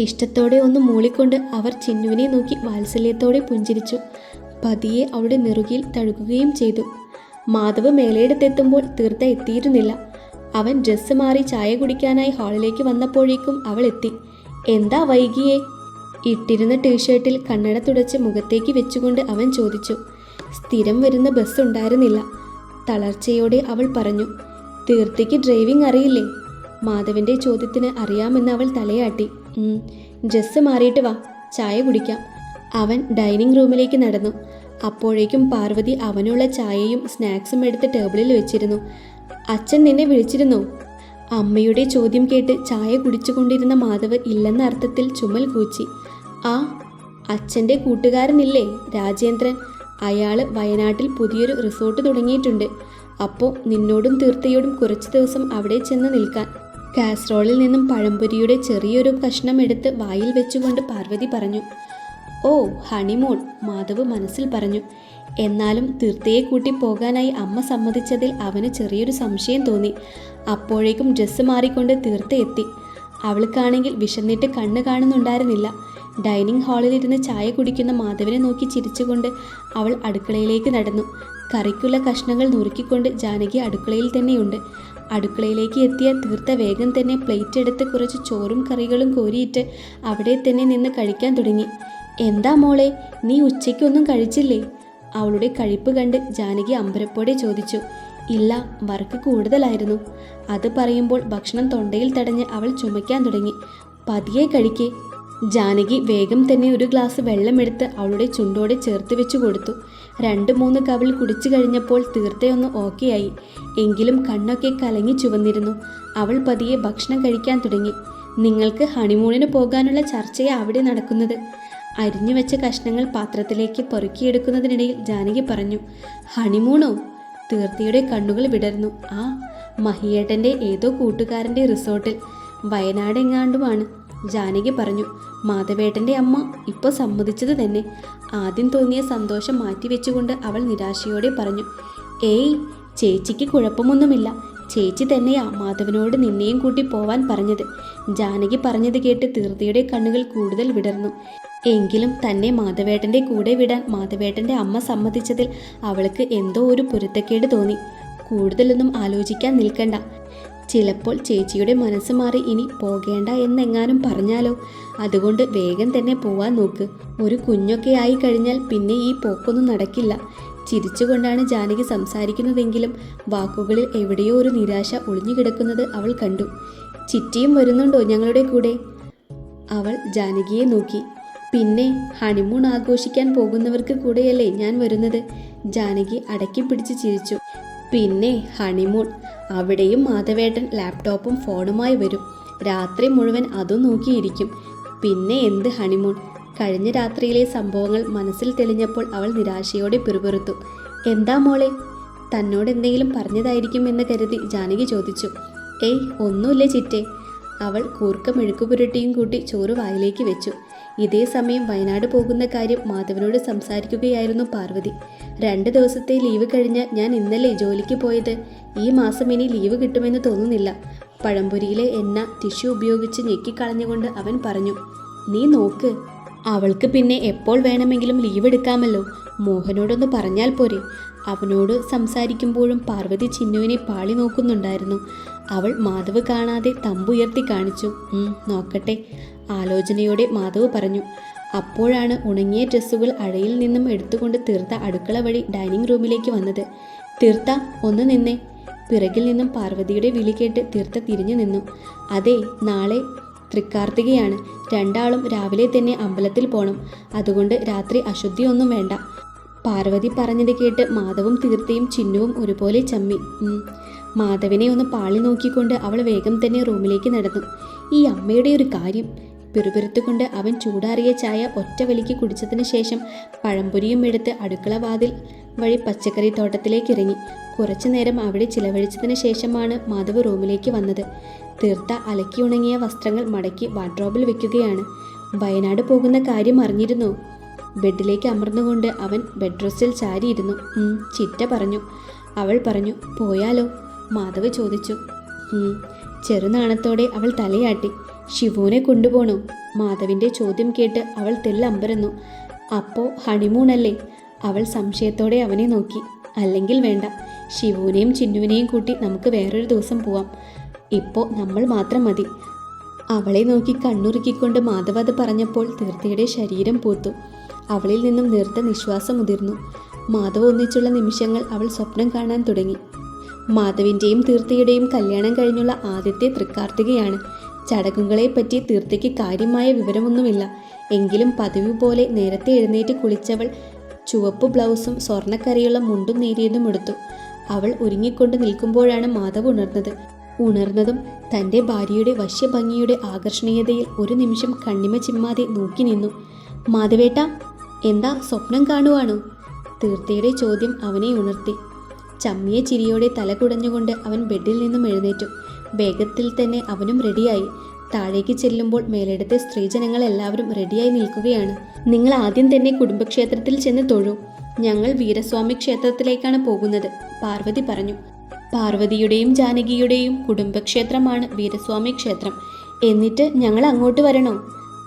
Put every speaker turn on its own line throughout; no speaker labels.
ഇഷ്ടത്തോടെ ഒന്ന് മൂളിക്കൊണ്ട് അവർ ചിന്നുവിനെ നോക്കി വാത്സല്യത്തോടെ പുഞ്ചിരിച്ചു. പതിയെ അവളുടെ നെറുകിയിൽ തഴുകുകയും ചെയ്തു. മാധവ് മേലേടത്തെത്തുമ്പോൾ തീർത്ത എത്തിയിരുന്നില്ല. അവൻ ഡ്രസ്സ് മാറി ചായ കുടിക്കാനായി ഹാളിലേക്ക് വന്നപ്പോഴേക്കും അവൾ എത്തി. എന്താ വൈകിയെ? ഇട്ടിരുന്ന ടീഷർട്ടിൽ കണ്ണട തുടച്ച് മുഖത്തേക്ക് വെച്ചുകൊണ്ട് അവൻ ചോദിച്ചു. സ്ഥിരം വരുന്ന ബസ് ഉണ്ടായിരുന്നില്ല. തളർച്ചയോടെ അവൾ പറഞ്ഞു. തീർത്തിക്ക് ഡ്രൈവിംഗ് അറിയില്ലേ? മാധവിന്റെ ചോദ്യത്തിന് അറിയാമെന്ന് അവൾ തലയാട്ടി. "ഉം, ഡ്രസ്സ് മാറിയിട്ട് വാ ചായ കുടിക്കാം. അവൻ ഡൈനിങ് റൂമിലേക്ക് നടന്നു. അപ്പോഴേക്കും പാർവതി അവനുള്ള ചായയും സ്നാക്സും എടുത്ത് ടേബിളിൽ വെച്ചിരുന്നു. അച്ഛൻ നിന്നെ വിളിച്ചിരുന്നു? അമ്മയുടെ ചോദ്യം കേട്ട് ചായ കുടിച്ചുകൊണ്ടിരുന്ന മാധവ് ഇല്ലെന്ന അർത്ഥത്തിൽ ചുമൽ കൂച്ചി. ആ അച്ഛന്റെ കൂട്ടുകാരനില്ലേ രാജേന്ദ്രൻ? അയാൾ വയനാട്ടിൽ പുതിയൊരു റിസോർട്ട് തുടങ്ങിയിട്ടുണ്ട്. അപ്പോൾ നിന്നോടും തീർത്ഥയോടും കുറച്ച് ദിവസം അവിടെ ചെന്ന് നിൽക്കാൻ. കാസറോളിൽ നിന്നും പഴംപൊരിയുടെ ചെറിയൊരു കഷ്ണം എടുത്ത് വായിൽ വെച്ചുകൊണ്ട് പാർവതി പറഞ്ഞു ഓ ഹണിമൂൺ മാധവ് മനസ്സിൽ പറഞ്ഞു. എന്നാലും തീർത്ഥയെ കൂട്ടി പോകാനായി അമ്മ സമ്മതിച്ചതിൽ അവന് ചെറിയൊരു സംശയം തോന്നി. അപ്പോഴേക്കും ഡ്രസ്സ് മാറിക്കൊണ്ട് തീർത്ത എത്തി. അവൾക്കാണെങ്കിൽ വിശന്നിട്ട് കണ്ണ് കാണുന്നുണ്ടായിരുന്നില്ല. ഡൈനിങ് ഹാളിലിരുന്ന് ചായ കുടിക്കുന്ന മാധവനെ നോക്കി ചിരിച്ചുകൊണ്ട് അവൾ അടുക്കളയിലേക്ക് നടന്നു. കറിക്കുള്ള കഷ്ണങ്ങൾ നുറുക്കിക്കൊണ്ട് ജാനകി അടുക്കളയിൽ തന്നെയുണ്ട്. അടുക്കളയിലേക്ക് എത്തിയ തീർത്ത വേഗം തന്നെ പ്ലേറ്റ് എടുത്ത് കുറച്ച് ചോറും കറികളും കോരിയിട്ട് അവിടെ തന്നെ നിന്ന് കഴിക്കാൻ തുടങ്ങി. എന്താ മോളെ നീ ഉച്ചയ്ക്കൊന്നും കഴിച്ചില്ലേ? അവളുടെ കഴിപ്പ് കണ്ട് ജാനകി അമ്പരപ്പോടെ ചോദിച്ചു. ഇല്ല വർക്ക് കൂടുതലായിരുന്നു. അത് പറയുമ്പോൾ ഭക്ഷണം തൊണ്ടയിൽ തടഞ്ഞ് അവൾ ചുമയ്ക്കാൻ തുടങ്ങി. പതിയെ കഴിക്കേ ജാനകി വേഗം തന്നെ ഒരു ഗ്ലാസ് വെള്ളമെടുത്ത് അവളുടെ ചുണ്ടോടെ ചേർത്ത് വെച്ചു കൊടുത്തു. രണ്ട് മൂന്ന് കവിൾ കുടിച്ചു കഴിഞ്ഞപ്പോൾ തീർത്തയൊന്ന് ഓക്കെയായി. എങ്കിലും കണ്ണൊക്കെ കലങ്ങി ചുവന്നിരുന്നു. അവൾ പതിയെ ഭക്ഷണം കഴിക്കാൻ തുടങ്ങി. നിങ്ങൾക്ക് ഹണിമൂണിന് പോകാനുള്ള ചർച്ചയാണ് അവിടെ നടക്കുന്നത്. അരിഞ്ഞു വെച്ച കഷ്ണങ്ങൾ പാത്രത്തിലേക്ക് പെറുക്കിയെടുക്കുന്നതിനിടയിൽ ജാനകി പറഞ്ഞു ഹണിമൂണോ? തീർത്തിയുടെ കണ്ണുകൾ വിടർന്നു. ആ മഹിയേട്ടന്റെ ഏതോ കൂട്ടുകാരന്റെ റിസോർട്ടിൽ. വയനാട് എങ്ങാണ്ടുമാണ് ജാനകി പറഞ്ഞു മാധവേട്ടന്റെ അമ്മ ഇപ്പോൾ സമ്മതിച്ചത് തന്നെ. ആദ്യം തോന്നിയ സന്തോഷം മാറ്റിവെച്ചുകൊണ്ട് അവൾ നിരാശയോടെ പറഞ്ഞു ഏയ് ചേച്ചിക്ക് കുഴപ്പമൊന്നുമില്ല. ചേച്ചി തന്നെയാ മാധവനോട് നിന്നെയും കൂട്ടി പോവാൻ പറഞ്ഞത്. ജാനകി പറഞ്ഞത് കേട്ട് തീർത്തിയുടെ കണ്ണുകൾ കൂടുതൽ വിടർന്നു. എങ്കിലും തന്നെ മാധവേട്ടന്റെ കൂടെ വിടാൻ മാധവേട്ടന്റെ അമ്മ സമ്മതിച്ചതിൽ അവൾക്ക് എന്തോ ഒരു പൊരുത്തക്കേട് തോന്നി. കൂടുതലൊന്നും ആലോചിക്കാൻ നിൽക്കണ്ട. ചിലപ്പോൾ ചേച്ചിയുടെ മനസ്സ് മാറി ഇനി പോകേണ്ട എന്നെങ്ങാനും പറഞ്ഞാലോ? അതുകൊണ്ട് വേഗം തന്നെ പോവാൻ നോക്ക്. ഒരു കുഞ്ഞൊക്കെ ആയി കഴിഞ്ഞാൽ പിന്നെ ഈ പോക്കൊന്നും നടക്കില്ല. ചിരിച്ചുകൊണ്ടാണ് ജാനകി സംസാരിക്കുന്നതെങ്കിലും വാക്കുകളിൽ എവിടെയോ ഒരു നിരാശ ഒളിഞ്ഞു കിടക്കുന്നത് അവൾ കണ്ടു. ചിറ്റിയും വരുന്നുണ്ടോ ഞങ്ങളുടെ കൂടെ? അവൾ ജാനകിയെ നോക്കി. പിന്നെ ഹണിമൂൺ ആഘോഷിക്കാൻ പോകുന്നവർക്ക് കൂടെയല്ലേ ഞാൻ വരുന്നത്? ജാനകി അടക്കി പിടിച്ച് ചിരിച്ചു. പിന്നെ ഹണിമൂൺ. അവിടെയും മാധവേട്ടൻ ലാപ്ടോപ്പും ഫോണുമായി വരും. രാത്രി മുഴുവൻ അതും നോക്കിയിരിക്കും. പിന്നെ എന്ത് ഹണിമൂൺ കഴിഞ്ഞ രാത്രിയിലെ സംഭവങ്ങൾ മനസ്സിൽ തെളിഞ്ഞപ്പോൾ അവൾ നിരാശയോടെ പിറുപിറുത്തു. എന്താ മോളെ? തന്നോട് എന്തെങ്കിലും പറഞ്ഞതായിരിക്കും എന്ന് കരുതി ജാനകി ചോദിച്ചു. ഏയ് ഒന്നുമില്ല ചിറ്റേ. അവൾ കൂർക്ക മെഴുക്കു പുരട്ടിയും കൂട്ടി ചോറ് വായിലേക്ക് വെച്ചു. ഇതേ സമയം വയനാട് പോകുന്ന കാര്യം മാധവനോട് സംസാരിക്കുകയായിരുന്നു പാർവതി. രണ്ട് ദിവസത്തെ ലീവ് കഴിഞ്ഞ് ഞാൻ ഇന്നലെ ജോലിക്ക് പോയത്. ഈ മാസം ഇനി ലീവ് കിട്ടുമെന്ന് തോന്നുന്നില്ല. പഴംപൊരിയിലെ എണ്ണ ടിഷ്യൂ ഉപയോഗിച്ച് ഞെക്കിക്കളഞ്ഞുകൊണ്ട് അവൻ പറഞ്ഞു നീ നോക്ക് അവൾക്ക് പിന്നെ എപ്പോൾ വേണമെങ്കിലും ലീവ് എടുക്കാമല്ലോ. മോഹനോടൊന്ന് പറഞ്ഞാൽ പോരെ. അവനോട് സംസാരിക്കുമ്പോഴും പാർവതി ചിന്നുവിനെ പാളി നോക്കുന്നുണ്ടായിരുന്നു. അവൾ മാധവ് കാണാതെ തമ്പുയർത്തി കാണിച്ചു. നോക്കട്ടെ. ആലോചനയോടെ മാധവ് പറഞ്ഞു അപ്പോഴാണ് ഉണങ്ങിയ ഡ്രസ്സുകൾ അഴയിൽ നിന്നും എടുത്തുകൊണ്ട് തീർത്ത അടുക്കള വഴി ഡൈനിങ് റൂമിലേക്ക് വന്നത്. തീർത്ത ഒന്ന് നിന്നേ. പിറകിൽ നിന്നും പാർവതിയുടെ വിളി കേട്ട് തീർത്ത തിരിഞ്ഞു നിന്നു. അതെ നാളെ തൃക്കാർത്തികയാണ്. രണ്ടാളും രാവിലെ തന്നെ അമ്പലത്തിൽ പോണം. അതുകൊണ്ട് രാത്രി അശുദ്ധിയൊന്നും വേണ്ട. പാർവതി പറഞ്ഞത് കേട്ട് മാധവും തീർത്തയും ചിന്നുവും ഒരുപോലെ ചമ്മി. മാധവനെ ഒന്ന് പാളി നോക്കിക്കൊണ്ട് അവൾ വേഗം തന്നെ റൂമിലേക്ക് നടന്നു. ഈ അമ്മയുടെ ഒരു കാര്യം. പിറുപിറുത്തുകൊണ്ട് അവൻ ചൂടാറിയ ചായ ഒറ്റ വലിക്ക് കുടിച്ചതിന് ശേഷം പഴംപൊരിയും എടുത്ത് അടുക്കള വാതിൽ വഴി പച്ചക്കറി തോട്ടത്തിലേക്ക് ഇറങ്ങി. കുറച്ചു നേരം അവിടെ ചിലവഴിച്ചതിന് ശേഷമാണ് മാധവ് റൂമിലേക്ക് വന്നത്. തീർത്ത അലക്കി ഉണങ്ങിയ വസ്ത്രങ്ങൾ മടക്കി വാർഡ്രോബിൽ വെക്കുകയാണ്. വയനാട് പോകുന്ന കാര്യം അറിഞ്ഞിരുന്നു? ബെഡിലേക്ക് അമർന്നുകൊണ്ട് അവൻ ബെഡ് റെസ്റ്റിൽ ചാരിയിരുന്നു ചിറ്റ പറഞ്ഞു. അവൾ പറഞ്ഞു പോയാലോ? മാധവ് ചോദിച്ചു. ചെറുനാണത്തോടെ അവൾ തലയാട്ടി. ശിവുവിനെ കൊണ്ടുപോണോ. മാധവിന്റെ ചോദ്യം കേട്ട് അവൾ തെല്ലമ്പരന്നു അപ്പോൾ ഹണിമൂണല്ലേ അവൾ സംശയത്തോടെ അവനെ നോക്കി. അല്ലെങ്കിൽ വേണ്ട. ശിവുവിനെയും ചിന്നുവിനെയും കൂട്ടി നമുക്ക് വേറൊരു ദിവസം പോവാം. ഇപ്പോ നമ്മൾ മാത്രം മതി അവളെ നോക്കി കണ്ണുറുക്കിക്കൊണ്ട് മാധവ് അത് പറഞ്ഞപ്പോൾ തീർത്ഥയുടെ ശരീരം പൂത്തു. അവളിൽ നിന്നും നേർത്ത നിശ്വാസം ഉതിർന്നു മാധവ് ഒന്നിച്ചുള്ള നിമിഷങ്ങൾ അവൾ സ്വപ്നം കാണാൻ തുടങ്ങി. മാധവിന്റെയും തീർത്ഥയുടെയും കല്യാണം കഴിഞ്ഞുള്ള ആദ്യത്തെ തൃക്കാർത്തികയാണ്. ചടങ്ങുകളെപ്പറ്റി തീർത്ഥയ്ക്ക് കാര്യമായ വിവരമൊന്നുമില്ല. എങ്കിലും പതിവ് പോലെ നേരത്തെ എഴുന്നേറ്റ് കുളിച്ചവൾ ചുവപ്പ് ബ്ലൗസും സ്വർണക്കരയുള്ള മുണ്ടും നേരിയതും എടുത്തു. അവൾ ഒരുങ്ങിക്കൊണ്ട് നിൽക്കുമ്പോഴാണ് മാധവ് ഉണർന്നത്. ഉണർന്നതും തന്റെ ഭാര്യയുടെ വശ്യഭംഗിയുടെ ആകർഷണീയതയിൽ ഒരു നിമിഷം കണ്ണിമ ചിമ്മാതെ നോക്കി നിന്നു. മാധവേട്ട എന്താ സ്വപ്നം കാണുവാണോ? തീർത്ഥയുടെ ചോദ്യം അവനെ ഉണർത്തി. ചമ്മിയ ചിരിയോടെ തല കുടഞ്ഞുകൊണ്ട് അവൻ ബെഡിൽ നിന്നും എഴുന്നേറ്റു. വേഗത്തിൽ തന്നെ അവനും റെഡിയായി. താഴേക്ക് ചെല്ലുമ്പോൾ മേലിടത്തെ സ്ത്രീജനങ്ങൾ എല്ലാവരും റെഡിയായി നിൽക്കുകയാണ്. നിങ്ങൾ ആദ്യം തന്നെ കുടുംബക്ഷേത്രത്തിൽ ചെന്ന് തൊഴൂ. ഞങ്ങൾ വീരസ്വാമി ക്ഷേത്രത്തിലേക്കാണ് പോകുന്നത് പാർവതി പറഞ്ഞു. പാർവതിയുടെയും ജാനകിയുടെയും കുടുംബക്ഷേത്രമാണ് വീരസ്വാമി ക്ഷേത്രം. എന്നിട്ട് ഞങ്ങൾ അങ്ങോട്ട് വരണോ?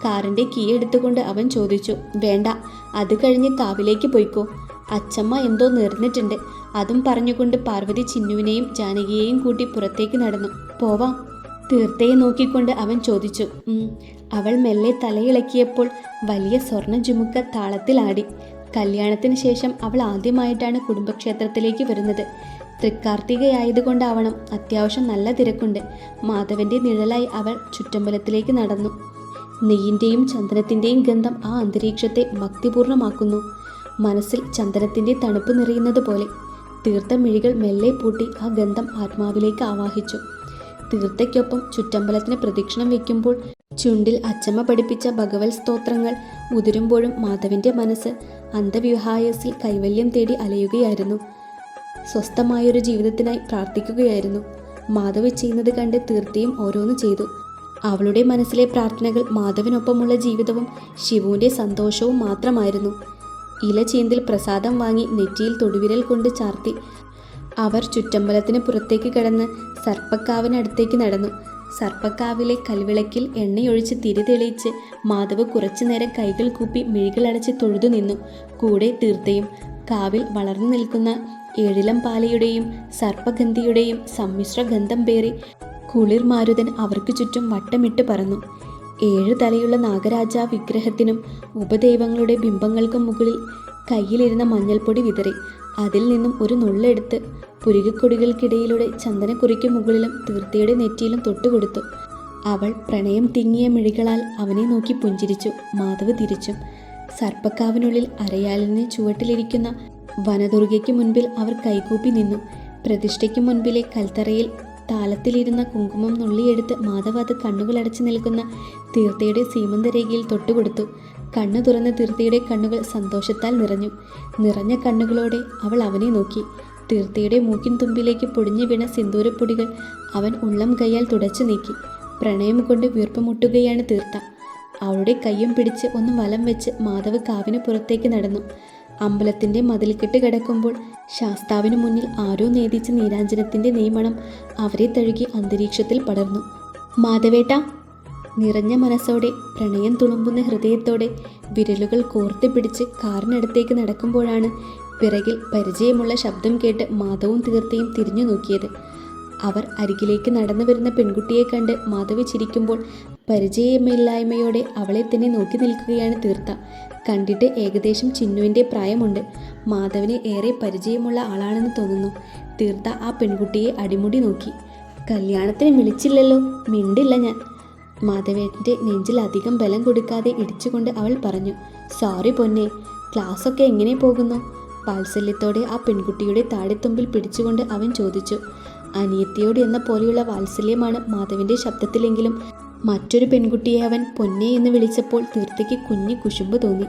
കാറിന്റെ കീ എടുത്തുകൊണ്ട് അവൻ ചോദിച്ചു. വേണ്ട അത് കഴിഞ്ഞ് കാവിലേക്ക് പോയിക്കോ. അച്ചമ്മ എന്തോ നിർന്നിട്ടുണ്ട്. അതും പറഞ്ഞുകൊണ്ട് പാർവതി ചിന്നുവിനെയും ജാനകിയെയും കൂട്ടി പുറത്തേക്ക് നടന്നു. പോവാം. തീർത്തയെ നോക്കിക്കൊണ്ട് അവൻ ചോദിച്ചു. അവൾ മെല്ലെ തലയിളക്കിയപ്പോൾ വലിയ സ്വർണ ചുമുക്ക താളത്തിലാടി കല്യാണത്തിന് ശേഷം അവൾ ആദ്യമായിട്ടാണ് കുടുംബക്ഷേത്രത്തിലേക്ക് വരുന്നത്. തൃക്കാർത്തികയായതുകൊണ്ടാവണം അത്യാവശ്യം നല്ല തിരക്കുണ്ട്. മാധവന്റെ നിഴലായി അവൾ ചുറ്റമ്പലത്തിലേക്ക് നടന്നു. നെയ്യിന്റെയും ചന്ദനത്തിന്റെയും ഗന്ധം ആ അന്തരീക്ഷത്തെ ഭക്തിപൂർണമാക്കുന്നു. മനസ്സിൽ ചന്ദനത്തിന്റെ തണുപ്പ് നിറയുന്നത് പോലെ. തീർത്ത മിഴികൾ മെല്ലെ പൂട്ടി ആ ഗന്ധം ആത്മാവിലേക്ക് ആവാഹിച്ചു. തീർത്ഥയ്ക്കൊപ്പം ചുറ്റമ്പലത്തിന് പ്രദക്ഷിണം വയ്ക്കുമ്പോൾ ചുണ്ടിൽ അച്ചമ്മ പഠിപ്പിച്ച ഭഗവത് സ്തോത്രങ്ങൾ ഉതിരുമ്പോഴും മാധവിന്റെ മനസ്സ് അന്ധവിഹായസിൽ കൈവല്യം തേടി അലയുകയായിരുന്നു. സ്വസ്ഥമായൊരു ജീവിതത്തിനായി പ്രാർത്ഥിക്കുകയായിരുന്നു. മാധവ് ചെയ്യുന്നത് കണ്ട് തീർത്തിയും ഓരോന്ന് ചെയ്തു. അവളുടെ മനസ്സിലെ പ്രാർത്ഥനകൾ മാധവിനൊപ്പമുള്ള ജീവിതവും ശിവുവിന്റെ സന്തോഷവും മാത്രമായിരുന്നു. ഇല ചീന്തിൽ പ്രസാദം വാങ്ങി നെറ്റിയിൽ തൊടുവിരൽ കൊണ്ട് ചാർത്തി. അവർ ചുറ്റമ്പലത്തിന് പുറത്തേക്ക് കടന്ന് സർപ്പക്കാവിനടുത്തേക്ക് നടന്നു. സർപ്പക്കാവിലെ കൽവിളക്കിൽ എണ്ണയൊഴിച്ച് തിരി തെളിയിച്ച് മാധവ് കുറച്ചുനേരം കൈകൾ കൂപ്പി മിഴികളടച്ച് തൊഴുതു നിന്നു. കൂടെ തീർത്തയും കാവിൽ വളർന്നു നിൽക്കുന്ന ഏഴിലം പാലയുടെയും സർപ്പഗന്ധിയുടെയും സമ്മിശ്ര ഗന്ധം പേറി കുളിർമാരുതൻ അവർക്ക് ചുറ്റും വട്ടമിട്ട് പറന്നു. ഏഴ് തലയുള്ള നാഗരാജ വിഗ്രഹത്തിനും ഉപദേവങ്ങളുടെ ബിംബങ്ങൾക്കും മുകളിൽ കയ്യിലിരുന്ന മഞ്ഞൾപ്പൊടി വിതറി. അതിൽ നിന്നും ഒരു നുള്ളെടുത്ത് പുരികക്കൊടികൾക്കിടയിലൂടെ ചന്ദനക്കുറിക്ക് മുകളിലും തീർത്തയുടെ നെറ്റിയിലും തൊട്ടുകൊടുത്തു. അവൾ പ്രണയം തിങ്ങിയ മിഴികളാൽ അവനെ നോക്കി പുഞ്ചിരിച്ചു. മാധവ് തിരിച്ചും. സർപ്പക്കാവിനുള്ളിൽ അരയാലിനെ ചുവട്ടിലിരിക്കുന്ന വനദുർഗയ്ക്ക് മുൻപിൽ അവർ കൈകൂപ്പി നിന്നു. പ്രതിഷ്ഠയ്ക്ക് മുൻപിലെ കൽത്തറയിൽ താളത്തിലിരുന്ന കുങ്കുമം നുള്ളിയെടുത്ത് മാധവ് അത് കണ്ണുകളടച്ച് നിൽക്കുന്ന തീർത്ഥയുടെ സീമന്തരേഖയിൽ തൊട്ടുകൊടുത്തു. കണ്ണു തുറന്ന തീർത്ഥയുടെ കണ്ണുകൾ സന്തോഷത്താൽ നിറഞ്ഞു. നിറഞ്ഞ കണ്ണുകളോടെ അവൾ അവനെ നോക്കി. തീർത്ഥയുടെ മൂക്കിൻ തുമ്പിലേക്ക് പൊടിഞ്ഞു വീണ സിന്ദൂരപ്പൊടികൾ അവൻ ഉള്ളം കൈയാൽ തുടച്ചു നീക്കി. പ്രണയം കൊണ്ട് വീർപ്പുമുട്ടുകയാണ് തീർത്ത അവളുടെ കയ്യും പിടിച്ച് ഒന്ന് വലം വെച്ച് മാധവ് കാവിന് പുറത്തേക്ക് നടന്നു. അമ്പലത്തിന്റെ മതിൽക്കെട്ട് കിടക്കുമ്പോൾ ശാസ്താവിന് മുന്നിൽ ആരോ നേതിച്ച നീരാഞ്ജനത്തിന്റെ നെയ്മണം അവരെ തഴുകി അന്തരീക്ഷത്തിൽ പടർന്നു. മാധവേട്ട നിറഞ്ഞ മനസ്സോടെ പ്രണയം തുളുമ്പുന്ന ഹൃദയത്തോടെ വിരലുകൾ കോർത്ത് പിടിച്ച് കാറിനടുത്തേക്ക് നടക്കുമ്പോഴാണ് പിറകിൽ പരിചയമുള്ള ശബ്ദം കേട്ട് മാധവും തീർത്തയും തിരിഞ്ഞു നോക്കിയത്. അവർ അരികിലേക്ക് നടന്നു വരുന്ന പെൺകുട്ടിയെ കണ്ട് മാധവി ചിരിക്കുമ്പോൾ പരിചയമില്ലായ്മയോടെ അവളെ തന്നെ നോക്കി നിൽക്കുകയാണ് തീർത്ത കണ്ടിട്ട് ഏകദേശം ചിന്നുവിന്റെ പ്രായമുണ്ട്. മാധവനെ ഏറെ പരിചയമുള്ള ആളാണെന്ന് തോന്നുന്നു. തീർത്ത ആ പെൺകുട്ടിയെ അടിമുടി നോക്കി. കല്യാണത്തിന് വിളിച്ചില്ലല്ലോ മിണ്ടില്ല ഞാൻ. മാധവേട്ടന്റെ നെഞ്ചിൽ അധികം ബലം കൊടുക്കാതെ ഇടിച്ചുകൊണ്ട് അവൾ പറഞ്ഞു സോറി പൊന്നെ ക്ലാസ്സൊക്കെ എങ്ങനെ പോകുന്നു? വാത്സല്യത്തോടെ ആ പെൺകുട്ടിയുടെ താടിത്തുമ്പിൽ പിടിച്ചുകൊണ്ട് അവൻ ചോദിച്ചു അനിയത്തിയോട് എന്ന പോലെയുള്ള വാത്സല്യമാണ് മാധവിന്റെ ശബ്ദത്തിലെങ്കിലും. മറ്റൊരു പെൺകുട്ടിയെ അവൻ പൊന്നെ എന്ന് വിളിച്ചപ്പോൾ തീർത്തയ്ക്ക് കുഞ്ഞു കുശുമ്പ് തോന്നി.